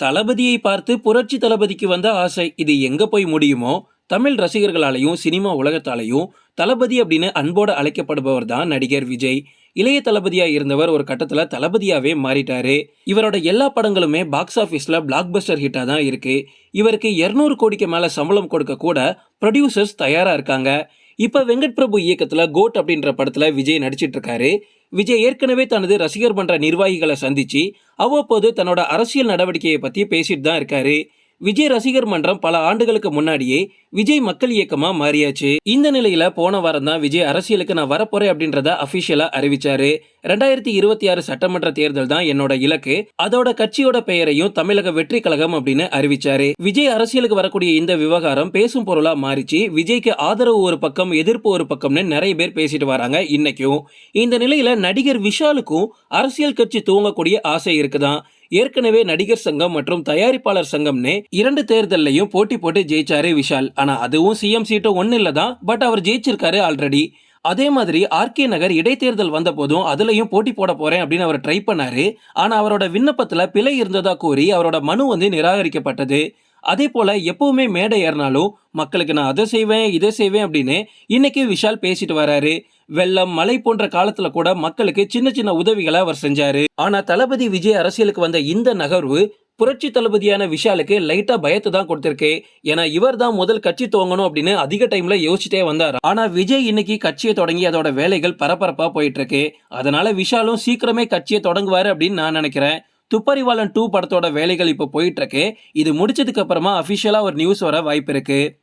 தளபதியை பார்த்து புரட்சி தளபதிக்கு வந்த ஆசை இது எங்க போய் முடியுமோ? தமிழ் ரசிகர்களாலையும் சினிமா உலகத்தாலையும் தளபதி அப்படின்னு அன்போடு அழைக்கப்படுபவர் தான் நடிகர் விஜய். இளைய தளபதியா இருந்தவர் ஒரு கட்டத்துல தளபதியாவே மாறிட்டாரு. இவரோட எல்லா படங்களுமே பாக்ஸ் ஆபீஸ்ல பிளாக் பஸ்டர் ஹிட்டா தான் இருக்கு. இவருக்கு 200 கோடிக்கு மேல சம்பளம் கொடுக்க கூட ப்ரொடியூசர்ஸ் தயாரா இருக்காங்க. இப்போ வெங்கட் பிரபு இயக்கத்தில் கோட் அப்படின்ற படத்தில் விஜய் நடிச்சிட்டு இருக்காரு விஜய் ஏற்கனவே தனது ரசிகர் மன்ற நிர்வாகிகளை சந்திச்சு அவ்வப்போது தன்னோட அரசியல் நடவடிக்கையை பற்றி பேசிட்டு தான் இருக்காரு. விஜய் ரசிகர் மன்றம் பல ஆண்டுகளுக்கு முன்னாடியே விஜய் மக்கள் இயக்கமா மாறியாச்சு. இந்த நிலையில போன வாரம் தான் விஜய் அரசியலுக்கு நான் வரப்போறேன் அப்படின்றத அபிஷியலா அறிவிச்சாரு. ரெண்டாயிரத்தி இருபத்தி ஆறு சட்டமன்ற தேர்தல் தான் என்னோட இலக்கு. அதோட கட்சியோட பெயரையும் தமிழக வெற்றி கழகம் அப்படின்னு அறிவிச்சாரு. விஜய் அரசியலுக்கு வரக்கூடிய இந்த விவகாரம் பேசும் பொருளா மாறிச்சு. விஜய்க்கு ஆதரவு ஒரு பக்கம் எதிர்ப்பு ஒரு பக்கம்னு நிறைய பேர் பேசிட்டு வராங்க இன்னைக்கும். இந்த நிலையில நடிகர் விஷாலுக்கும் அரசியல் கட்சி துவங்கக்கூடிய ஆசை இருக்குதான். ஏற்கனவே நடிகர் சங்கம் மற்றும் தயாரிப்பாளர் சங்கம்னு இரண்டு தேர்தல்லையும் போட்டி போட்டு ஜெயிச்சாரு விஷால். ஆனா அதுவும் சிஎம் சீட்டும் ஒன்னு இல்ல தான். பட் அவர் ஜெயிச்சிருக்காரு ஆல்ரெடி. அதே மாதிரி ஆர்கே நகர் இடைத்தேர்தல் வந்த போதும் அதுலயும் போட்டி போட போறேன் அப்படின்னு அவர் ட்ரை பண்ணாரு. ஆனா அவரோட விண்ணப்பத்துல பிழை இருந்ததா கூறி அவரோட மனு வந்து நிராகரிக்கப்பட்டது. அதே போல எப்பவுமே மேடை ஏறினாலும் மக்களுக்கு நான் அதை செய்வேன் இதை செய்வேன் அப்படின்னு இன்னைக்கு விஷால் பேசிட்டு வராரு. வெள்ளம் மழை போன்ற காலத்துல கூட மக்களுக்கு சின்ன சின்ன உதவிகளை அவர் செஞ்சாரு. ஆனா தளபதி விஜய் அரசியலுக்கு வந்த இந்த நகர்வு புரட்சி தளபதியான விஷாலுக்கு லைட்டா பயத்தை தான் கொடுத்திருக்கு. ஏன்னா இவர் தான் முதல் கட்சி துவங்கணும் அப்படின்னு அதிக டைம்ல யோசிச்சிட்டே வந்தார். ஆனா விஜய் இன்னைக்கு கட்சியை தொடங்கி அதோட வேலைகள் பரபரப்பா போயிட்டு இருக்கு அதனால விஷாலும் சீக்கிரமே கட்சியை தொடங்குவாரு அப்படின்னு நான் நினைக்கிறேன். துப்பறிவாளன் டூ படத்தோட வேலைகள் இப்போ போயிட்டு இருக்கு இது முடிச்சதுக்கு அப்புறமா அபிஷியலா ஒரு நியூஸ் வர வாய்ப்பு இருக்கு.